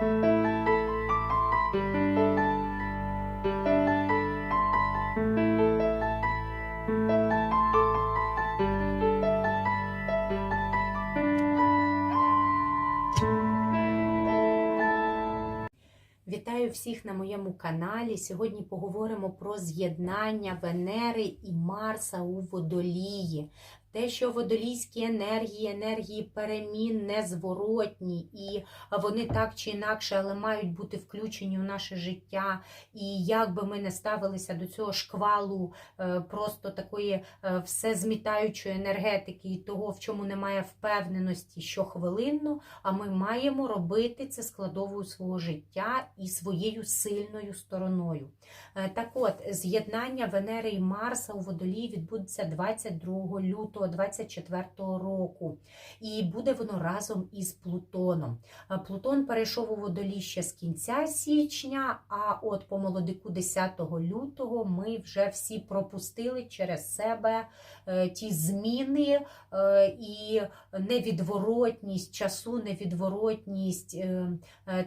Вітаю всіх на моєму каналі. Сьогодні поговоримо про з'єднання Венери і Марса у водолії. Те, що водолійські енергії, енергії перемін незворотні, і вони так чи інакше, але мають бути включені у наше життя. І як би ми не ставилися до цього шквалу, е, просто такої е, всезмітаючої енергетики і того, в чому немає впевненості щохвилинно, а ми маємо робити це складовою свого життя і своєю сильною стороною. Е, Так от, з'єднання Венери і Марса у водолії відбудеться 22 лютого 24 року. І буде воно разом із Плутоном. Е, Плутон перейшов у водолій ще з кінця січня, а от по молодику 10 лютого ми вже всі пропустили через себе е, ті зміни е, і невідворотність часу, невідворотність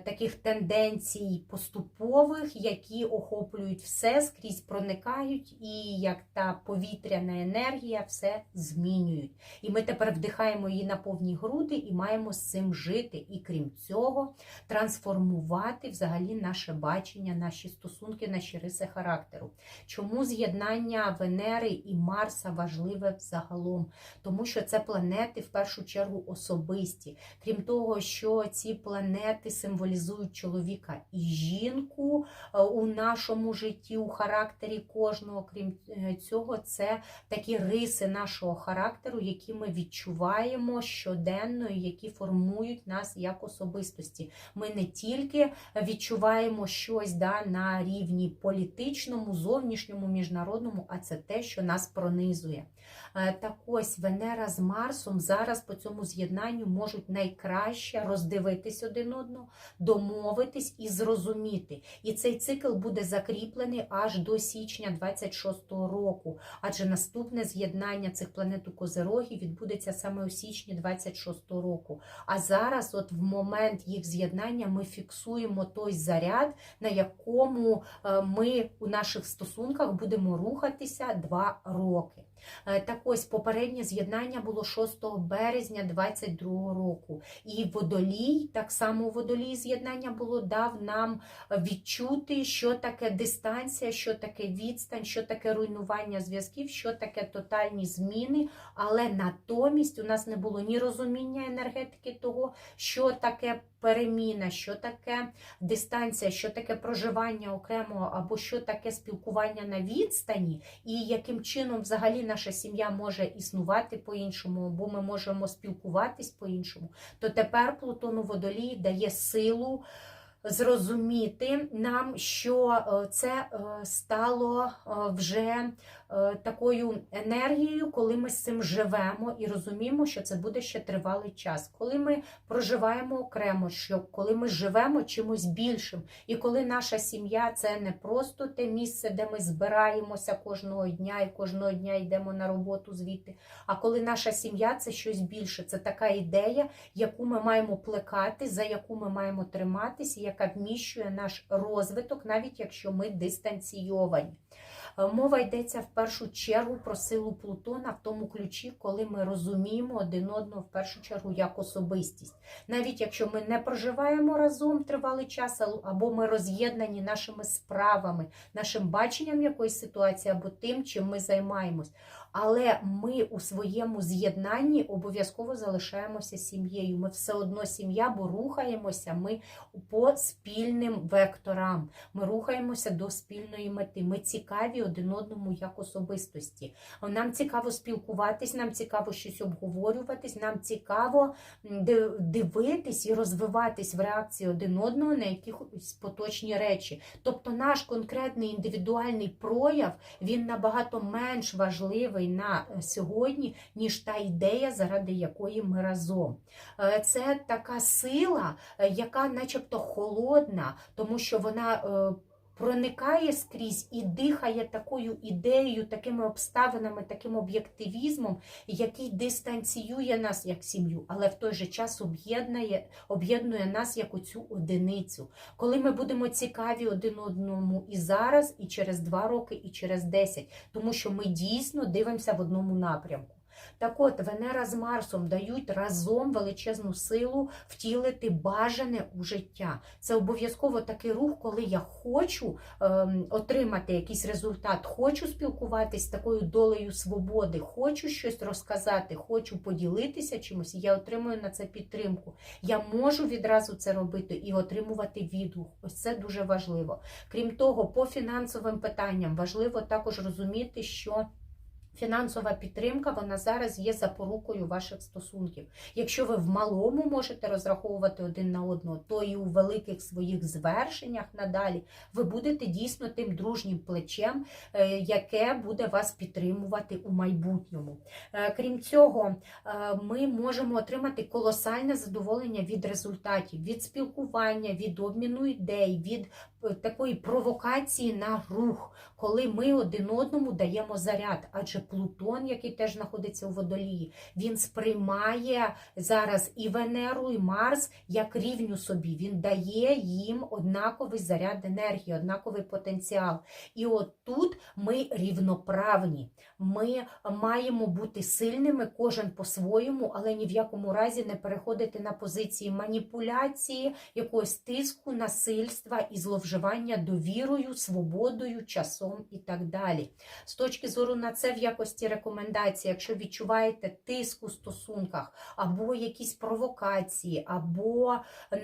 таких тенденцій поступових, які охоплюють все, скрізь проникають, і як та повітряна енергія все змінюють. І ми тепер вдихаємо її на повні груди і маємо з цим жити. І крім цього, трансформувати взагалі наше бачення, наші стосунки, наші риси характеру. Чому з'єднання Венери і Марса важливе взагалом? Тому що це планети в першу чергу особисті. Крім того, що ці планети символізують чоловіка і жінку е, у нашому житті, у характері кожного. Крім е, цього, це такі риси нашого характеру, які ми відчуваємо щоденно, і які формують нас як особистості. Ми не тільки відчуваємо щось да, на рівні політичному, зовнішньому, міжнародному, а це те, що нас пронизує. Е, Так ось Венера з Марсом зараз по цьому з'єднанню можуть найкраще роздивитись один одного, домовитись і зрозуміти. І цей цикл буде закріплений аж до січня 26-го року, адже наступне з'єднання цих планет у Козерогі відбудеться саме у січні 26-го року. А зараз, от в момент їх з'єднання, ми фіксуємо той заряд, на якому е, ми у наших стосунках будемо рухатися два роки. Е, Так ось попереднє з'єднання було 6 березня 22 року. І водолій, так само водолій з'єднання було дав нам відчути, що таке дистанція, що таке відстань, що таке руйнування зв'язків, що таке тотальні зміни. Але натомість у нас не було ні розуміння енергетики того, що таке переміна, що таке дистанція, що таке проживання окремо, або що таке спілкування на відстані, і яким чином взагалі наша сім'я може існувати по-іншому, або ми можемо спілкуватись по-іншому, то тепер Плутон у водолії дає силу. Зрозуміти нам, що е, це е, стало е, вже такою енергією, коли ми з цим живемо і розуміємо, що це буде ще тривалий час. Коли ми проживаємо окремо, що коли ми живемо чимось більшим, і коли наша сім'я це не просто те місце, де ми збираємося кожного дня і кожного дня йдемо на роботу звідти. А коли наша сім'я це щось більше, це така ідея, яку ми маємо плекати, за яку ми маємо триматися, яка вміщує наш розвиток, навіть якщо ми дистанційовані. Е, Мова йдеться в першу чергу про силу Плутона в тому ключі, коли ми розуміємо один одного в першу чергу як особистість. Навіть якщо ми не проживаємо разом тривалий час, або ми роз'єднані нашими справами, нашим баченням якоїсь ситуації, або тим, чим ми займаємось. Але ми у своєму з'єднанні обов'язково залишаємося сім'єю. Ми все одно сім'я, бо рухаємося ми по спільним векторам. Ми рухаємося до спільної мети. Ми цікаві один одному як особистості. Нам цікаво спілкуватись, нам цікаво щось обговорюватись, нам цікаво дивитись і розвиватись в реакції один одного на якісь поточні речі. Тобто наш конкретний індивідуальний прояв він набагато менш важливий на е, сьогодні, ніж та ідея, заради якої ми разом. Е, Це така сила, е, яка начебто холодна, тому що вона. Проникає скрізь і дихає такою ідеєю, такими обставинами, таким об'єктивізмом, який дистанціює нас як сім'ю, але в той же час об'єднує об'єднує нас як оцю одиницю. Коли ми будемо цікаві один одному і зараз, і через два роки, і через десять, тому що ми дійсно дивимося в одному напрямку. Так от, Венера з Марсом дають разом величезну силу втілити бажане у життя. Це обов'язково такий рух, коли я хочу ем, отримати якийсь результат, хочу спілкуватись з такою долею свободи, хочу щось розказати, хочу поділитися чимось, і я отримую на це підтримку. Я можу відразу це робити і отримувати відгук. Ось це дуже важливо. Крім того, по фінансовим питанням важливо також розуміти, що. Фінансова підтримка вона зараз є запорукою ваших стосунків. Якщо ви в малому можете розраховувати один на одного, то і у великих своїх звершеннях надалі ви будете дійсно тим дружнім плечем, е, яке буде вас підтримувати у майбутньому. Е, Крім цього, е, ми можемо отримати колосальне задоволення від результатів, від спілкування, від обміну ідей, від такої провокації на рух, коли ми один одному даємо заряд. Адже Плутон, який теж знаходиться у водолії, він сприймає зараз і Венеру, і Марс як рівню собі. Він дає їм однаковий заряд енергії, однаковий потенціал. І от тут ми рівноправні. Ми маємо бути сильними, кожен по-своєму, але ні в якому разі не переходити на позиції маніпуляції, якогось тиску, насильства і зловживання довірою, свободою, часом і так далі. З точки зору на це в якості рекомендації, якщо відчуваєте тиск у стосунках, або якісь провокації, або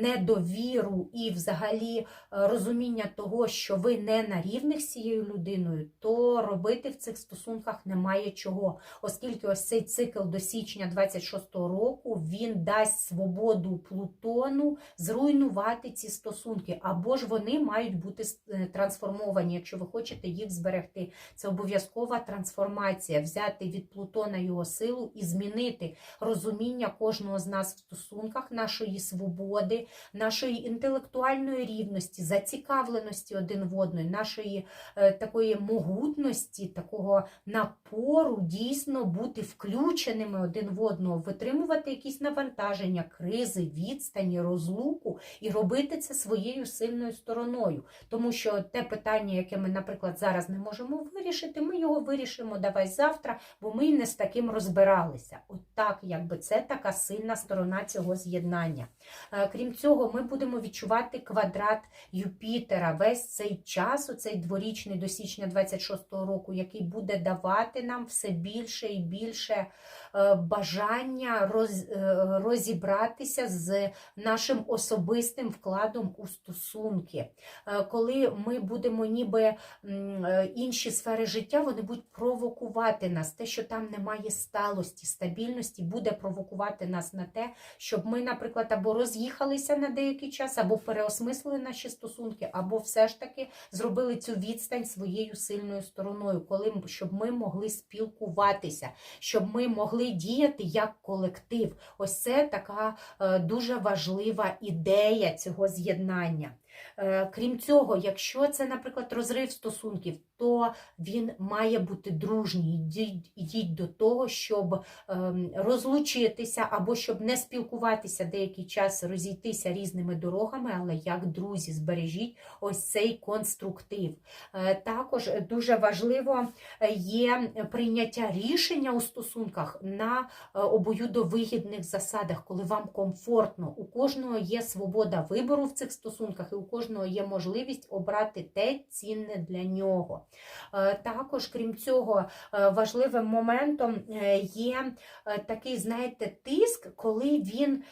недовіру і взагалі е, розуміння того, що ви не на рівних з цією людиною, то робити в цих стосунках немає чого, оскільки ось цей цикл до січня 26-го року він дасть свободу Плутону зруйнувати ці стосунки, або ж вони мають бути е, трансформовані, якщо ви хочете їх зберегти. Це обов'язкова трансформація, взяти від Плутона його силу і змінити розуміння кожного з нас в стосунках, нашої свободи, нашої інтелектуальної рівності, зацікавленості один в одної, нашої е, такої могутності, такого напору, дійсно бути включеними один в одного, витримувати якісь навантаження, кризи, відстані, розлуку і робити це своєю сильною стороною. Тому що те питання, яке ми, наприклад, зараз не можемо вирішити, ми його вирішимо давай завтра, бо ми не з таким розбиралися. От так, якби це така сильна сторона цього з'єднання. Е, Крім цього, ми будемо відчувати квадрат Юпітера весь цей час, оцей дворічний до січня 26-го року, який буде давати нам все більше і більше е, бажання е, розібратися з нашим особистим вкладом у стосунки. Коли ми будемо ніби інші сфери життя, вони будуть провокувати нас. Те, що там немає сталості, стабільності, буде провокувати нас на те, щоб ми, наприклад, або роз'їхалися на деякий час, або переосмислили наші стосунки, або все ж таки зробили цю відстань своєю сильною стороною, коли щоб ми могли спілкуватися, щоб ми могли діяти як колектив. Ось це така е, дуже важлива ідея цього з'єднання. Е, Крім цього, якщо це, наприклад, розрив стосунків, то він має бути дружній. Йдіть, до того, щоб ем, розлучитися або щоб не спілкуватися деякий час, розійтися різними дорогами, але як друзі, збережіть ось цей конструктив. Е, Також дуже важливо е, є прийняття рішення у стосунках на обоюдовигідних засадах, коли вам комфортно. У кожного є свобода вибору в цих стосунках, і у кожного є можливість обрати те цінне для нього. Е, Також, крім цього, е, важливим моментом е, є такий, знаєте, тиск, коли він,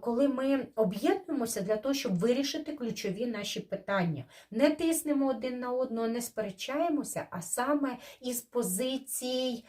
коли ми об'єднуємося для того, щоб вирішити ключові наші питання. Не тиснемо один на одного, не сперечаємося, а саме із позицій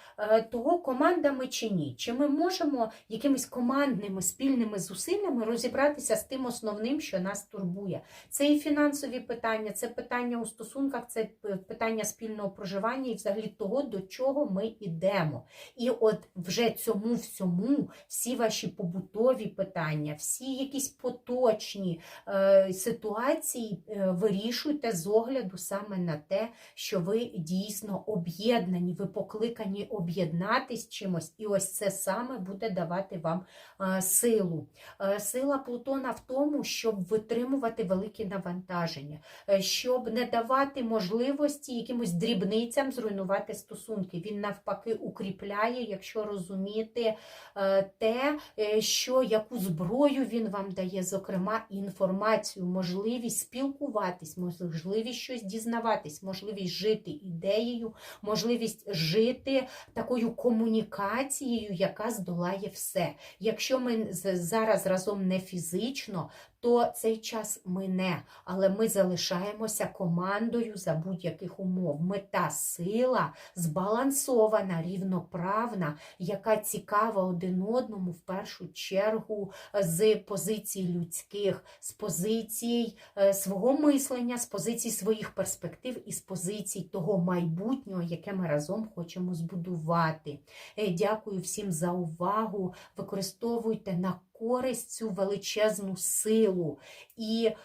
того, команда ми чи ні. Чи ми можемо якимись командними спільними зусиллями розібратися з тим основним, що нас турбує. Це Це і фінансові питання, це питання у стосунках, це питання спільного проживання і взагалі того, до чого ми йдемо. І от вже цьому всьому, всі ваші побутові питання, всі якісь поточні е, ситуації е, вирішуйте з огляду саме на те, що ви дійсно об'єднані, ви покликані об'єднатись чимось, і ось це саме буде давати вам е, силу. Е, Сила Плутона в тому, щоб витримувати великі навантаження, е, щоб не давати можливості якимось дрібницям зруйнувати стосунки. Він навпаки укріпляє, якщо розуміти е, те, е, що яку зброю він вам дає, зокрема інформацію, можливість спілкуватись, можливість щось дізнаватись, можливість жити ідеєю, можливість жити такою комунікацією, яка здолає все. Якщо ми зараз разом не фізично, то цей час мине, але ми залишаємося командою за будь-яких умов. Ми та сила збалансована, рівноправна, яка цікава один одному в першу чергу з позицій людських, з позицій е, свого мислення, з позицій своїх перспектив і з позицій того майбутнього, яке ми разом хочемо збудувати. Е, Дякую всім за увагу. Використовуйте на користь цю величезну силу. І е,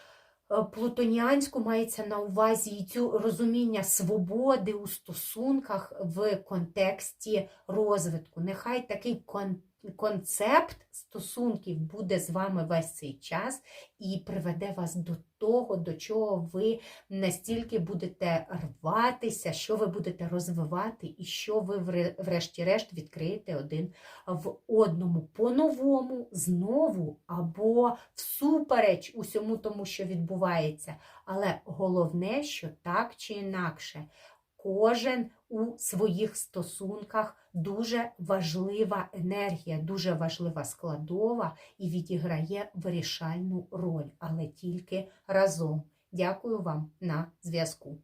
плутоніанську мається на увазі і цю розуміння свободи у стосунках в контексті розвитку. Нехай такий кон- концепт стосунків буде з вами весь цей час і приведе вас до того, до чого ви настільки будете рватися, що ви будете розвивати, і що ви врешті-решт відкриєте один в одному по-новому, знову або всупереч усьому тому, що відбувається. Але головне, що так чи інакше, кожен у своїх стосунках дуже важлива енергія, дуже важлива складова і відіграє вирішальну роль, але тільки разом. Дякую вам на зв'язку.